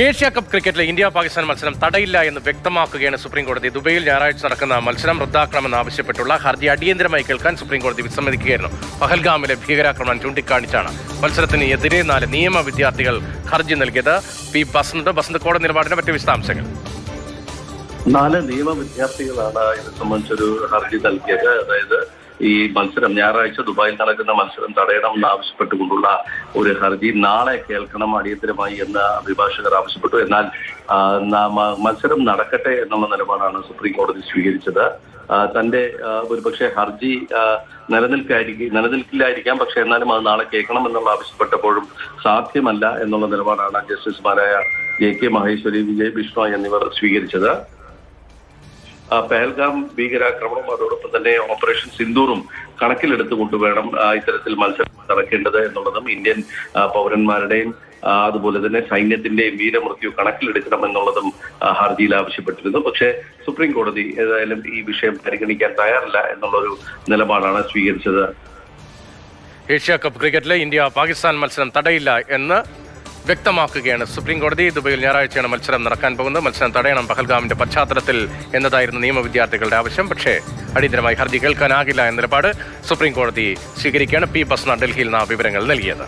Asia cup ക്രിക്കറ്റിലെ India Pakistan മത്സരം തടയില്ല എന്ന് വ്യക്തമാക്കുകയാണ് സുപ്രീം കോടതി ദുബൈയിൽ ഞായറാഴ്ച നടക്കുന്ന മത്സരം റദ്ദാക്കണമെന്ന് ആവശ്യപ്പെട്ടുള്ള ഹർജി അടിയന്തരമായി കേൾക്കാൻ സുപ്രീം കോടതി വിസമ്മതിക്കുകയായിരുന്നു. പഹൽഗാമിലെ ഭീകരാക്രമണം ചൂണ്ടിക്കാണിച്ചാണ് മത്സരത്തിന് എതിരെ നാല് നിയമ വിദ്യാർത്ഥികൾ ഹർജി നൽകിയത്. പി ബസന്ത് ബസന്ത് കോടതി നിലപാടിന്റെ മറ്റു വിശദാംശങ്ങൾ. നാല് നിയമ വിദ്യാർത്ഥികളാണ് ഇത് സംബന്ധിച്ചൊരു ഹർജി നൽകിയത്. അതായത് ഈ മത്സരം ഞായറാഴ്ച ദുബായിൽ നടക്കുന്ന മത്സരം തടയണമെന്ന് ആവശ്യപ്പെട്ടുകൊണ്ടുള്ള ഒരു ഹർജി നാളെ കേൾക്കണം അടിയന്തരമായി എന്ന് അഭിഭാഷകർ ആവശ്യപ്പെട്ടു. എന്നാൽ മത്സരം നടക്കട്ടെ എന്നുള്ള നിലപാടാണ് സുപ്രീം കോടതി സ്വീകരിച്ചത്. തന്റെ ഒരു ഒരുപക്ഷെ ഹർജി നിലനിൽക്കായിരിക്കും നിലനിൽക്കില്ലായിരിക്കാം. പക്ഷെ എന്നാലും അത് നാളെ കേൾക്കണം എന്നുള്ള ആവശ്യപ്പെട്ടപ്പോഴും സാധ്യമല്ല എന്നുള്ള നിലപാടാണ് ജസ്റ്റിസുമാരായ എ കെ മഹേശ്വരി വിജയ് ബിഷ്ണോയ് എന്നിവർ സ്വീകരിച്ചത്. പെഹൽഗാം ഭീകരാക്രമണവും അതോടൊപ്പം തന്നെ ഓപ്പറേഷൻ സിന്ദൂറും കണക്കിലെടുത്തുകൊണ്ട് വേണം ഇത്തരത്തിൽ മത്സരം നടക്കേണ്ടത് എന്നുള്ളതും ഇന്ത്യൻ പൗരന്മാരുടെയും അതുപോലെ തന്നെ സൈന്യത്തിന്റെയും വീരമൃത്യു കണക്കിലെടുക്കണം എന്നുള്ളതും ഹർജിയിൽ ആവശ്യപ്പെട്ടിരുന്നു. പക്ഷേ സുപ്രീം കോടതി ഏതായാലും ഈ വിഷയം പരിഗണിക്കാൻ തയ്യാറില്ല എന്നുള്ളൊരു നിലപാടാണ് സ്വീകരിച്ചത്. ഏഷ്യ കപ്പ് ക്രിക്കറ്റിലെ ഇന്ത്യ പാകിസ്ഥാൻ മത്സരം തടയില്ല എന്ന് വ്യക്തമാക്കുകയാണ്. സുപ്രീം കോടതി ദുബൈയിൽ ഞായറാഴ്ചയാണ് മത്സരം നടക്കാൻ പോകുന്നത്. മത്സരം തടയണം പഹൽഗാമിന്റെ പശ്ചാത്തലത്തിൽ എന്നതായിരുന്നു നിയമ വിദ്യാർത്ഥികളുടെ ആവശ്യം. പക്ഷേ അടിയന്തരമായി ഹർജി കേൾക്കാനാകില്ല എന്ന നിലപാട് സുപ്രീം കോടതി സ്വീകരിക്കുകയാണ്. പി ബസ്ന ഡൽഹിയിൽ നിന്ന് വിവരങ്ങൾ നൽകിയത്.